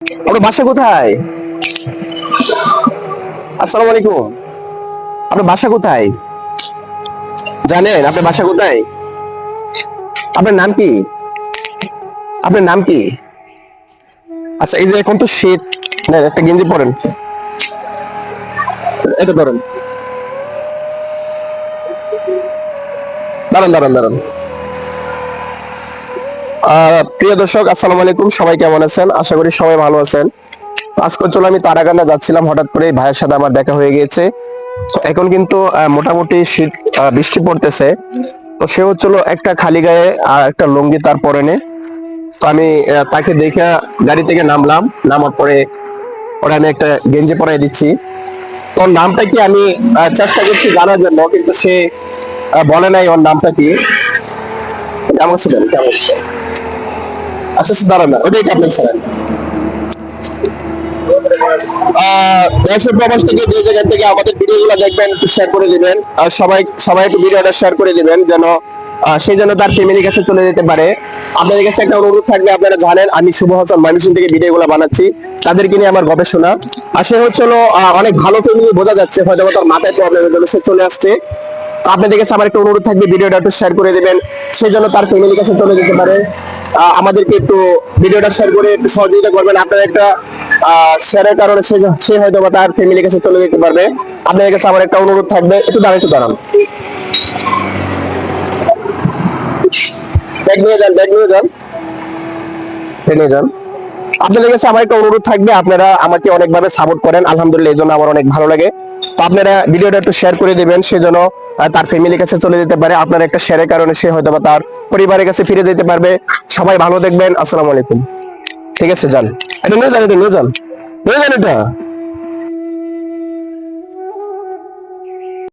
আপনার বাসা কোথায়? আসসালামু আলাইকুম আপনার বাসা কোথায়? জানেন, আপনার বাসা কোথায়? আপনার নাম কি? আপনার নাম কি? আচ্ছা এই যে এখন তো শীত। নেন একটা গেঞ্জি পরেন। এটা ধরেন। দাঁড়ান দাঁড়ান দাঁড়ান। প্রিয় দর্শক, আসসালামু আলাইকুম। সবাই কেমন আছেন? আশা করি সবাই ভালো আছেন। তো আজকে চলো আমি তারাকান্দা যাচ্ছিলাম। হঠাৎ করে ভাইয়ের সাথে আমার দেখা হয়ে গিয়েছে। তো এখন কিন্তু মোটামুটি শীত বৃষ্টি পড়তেছে। তো সে হচ্ছিল একটা খালি গায়ে আর একটা লুঙ্গি তার পরনে। তো আমি তাকে দেখে গাড়ি থেকে নামলাম। নামার পরে ওরা আমি একটা গেঞ্জি পরাই দিচ্ছি। তোর নামটা কি আমি চেষ্টা করছি জানার জন্য, কিন্তু সে বলে নাই ওর নামটা কি। কেমন ছিলেন? কেমন ছিলেন? আচ্ছা আচ্ছা দাঁড়ান না ওটাই দেশের প্রবাস থেকে যে জায়গা থেকে আমাদের ভিডিওগুলো দেখবেন একটু শেয়ার করে দিবেন। সবাই সবাই একটু ভিডিওটা শেয়ার করে দিবেন যেন আহ, সে যেন তার ফ্যামিলির কাছে চলে যেতে পারে। আপনাদের কাছে একটা অনুরোধ থাকবে আপনারা জানেন আমি শুভ হাসান ময়মনসিংহ থেকে ভিডিওগুলো বানাচ্ছি। তাদেরকে নিয়ে আমার গবেষণা। আর সে হচ্ছিল আহ, অনেক ভালো ফ্যামিলি বোঝা যাচ্ছে হয়তো তার মাথায় প্রবলেমের জন্য সে চলে আসছে। আপনাদের কাছে আমার একটা অনুরোধ থাকবে, ভিডিওটা একটু শেয়ার করে দিবেন। সে যেন তার ফ্যামিলির কাছে চলে যেতে পারে। আমাদেরকে একটু ভিডিওটা শেয়ার করে একটু সহযোগিতা করবেন। আপনারা একটা শেয়ারের কারণে সে সে হয়তো বা তার ফ্যামিলির কাছে চলে যেতে পারবে। আপনাদের কাছে আমার একটা অনুরোধ থাকবে। একটু দাঁড়ান একটু দাঁড়ান। যান ব্যাগ নিয়ে যান। যান। আপনাদের কাছে আমার একটা অনুরোধ থাকবে। আপনারা আমাকে অনেকভাবে সাপোর্ট করেন। আলহামদুলিল্লাহ, এই জন্য আমার অনেক ভালো লাগে। তো আপনারা ভিডিওটা একটু শেয়ার করে দেবেন, সে যেন তার ফ্যামিলির কাছে চলে যেতে পারে। আপনার একটা শেয়ারের কারণে সে হয়তো বা তার পরিবারের কাছে ফিরে যেতে পারবে। সবাই ভালো দেখবেন। আসসালামু আলাইকুম। ঠিক আছে, যান। এটা নিয়ে যান এটা, নিয়ে যান। নিয়ে যান এটা।